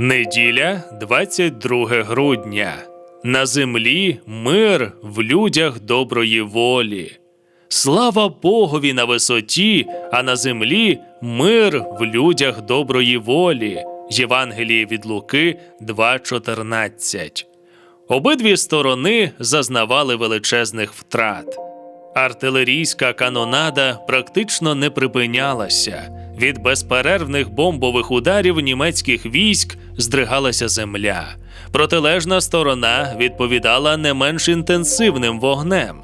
Неділя, 22 грудня. На землі мир в людях доброї волі. Слава Богові на висоті, а на землі мир в людях доброї волі. Євангеліє від Луки 2.14. Обидві сторони зазнавали величезних втрат. Артилерійська канонада практично не припинялася. Від безперервних бомбових ударів німецьких військ здригалася земля. Протилежна сторона відповідала не менш інтенсивним вогнем.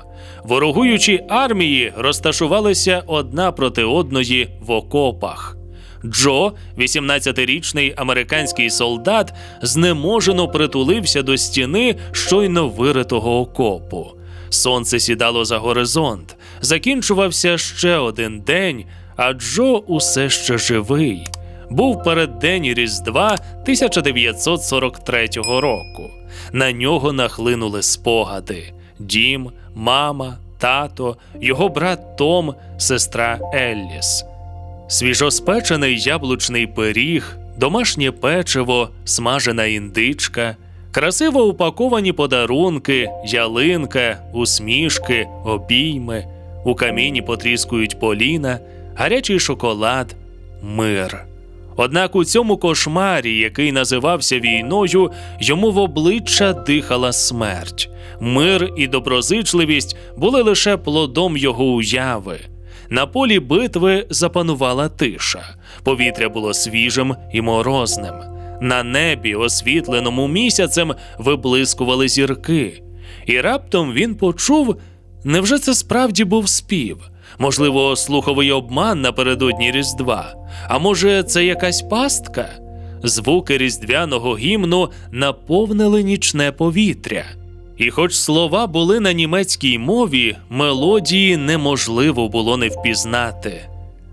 Ворогуючі армії розташувалися одна проти одної в окопах. Джо, 18-річний американський солдат, знеможено притулився до стіни щойно виритого окопу. Сонце сідало за горизонт. Закінчувався ще один день, а Джо усе ще живий. Був переддень Різдва 1943 року. На нього нахлинули спогади: дім, мама, тато, його брат Том, сестра Елліс. Свіжоспечений яблучний пиріг, домашнє печиво, смажена індичка, красиво упаковані подарунки, ялинка, усмішки, обійми, у каміні потріскують поліна, гарячий шоколад, мир. Однак у цьому кошмарі, який називався війною, йому в обличчя дихала смерть. Мир і доброзичливість були лише плодом його уяви. На полі битви запанувала тиша. Повітря було свіжим і морозним. На небі, освітленому місяцем, виблискували зірки. І раптом він почув, невже це справді був спів? Можливо, слуховий обман напередодні Різдва. А може, це якась пастка? Звуки різдвяного гімну наповнили нічне повітря. І хоч слова були на німецькій мові, мелодії неможливо було не впізнати.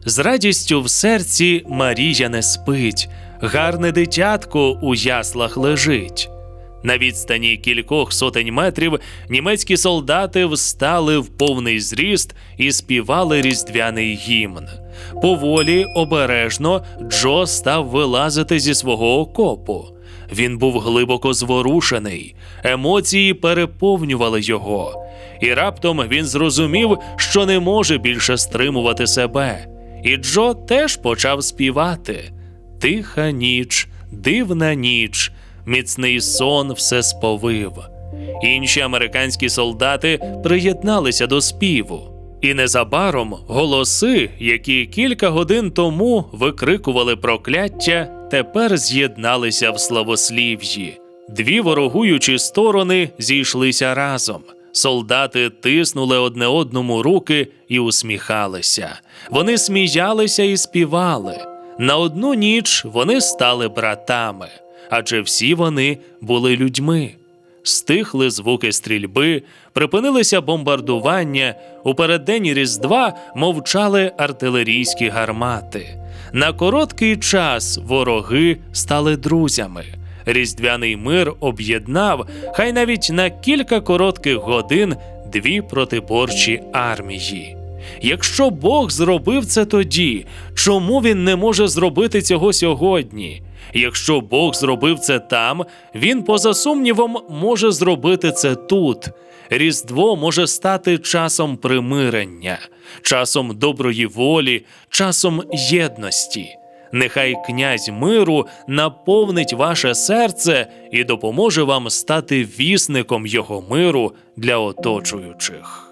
З радістю в серці Марія не спить, гарне дитятко у яслах лежить. На відстані кількох сотень метрів німецькі солдати встали в повний зріст і співали різдвяний гімн. Поволі, обережно, Джо став вилазити зі свого окопу. Він був глибоко зворушений, емоції переповнювали його, і раптом він зрозумів, що не може більше стримувати себе. І Джо теж почав співати: Тиха ніч, дивна ніч, міцний сон все сповив. Інші американські солдати приєдналися до співу. І незабаром голоси, які кілька годин тому викрикували прокляття, тепер з'єдналися в славослів'ї. Дві ворогуючі сторони зійшлися разом. Солдати тиснули одне одному руки і усміхалися. Вони сміялися і співали. На одну ніч вони стали братами, адже всі вони були людьми. Стихли звуки стрільби, припинилися бомбардування. У переддень Різдва мовчали артилерійські гармати. На короткий час вороги стали друзями. Різдвяний мир об'єднав, хай навіть на кілька коротких годин дві протиборчі армії. Якщо Бог зробив це тоді, чому він не може зробити цього сьогодні? Якщо Бог зробив це там, він, поза сумнівом, може зробити це тут. Різдво може стати часом примирення, часом доброї волі, часом єдності. Нехай князь миру наповнить ваше серце і допоможе вам стати вісником його миру для оточуючих.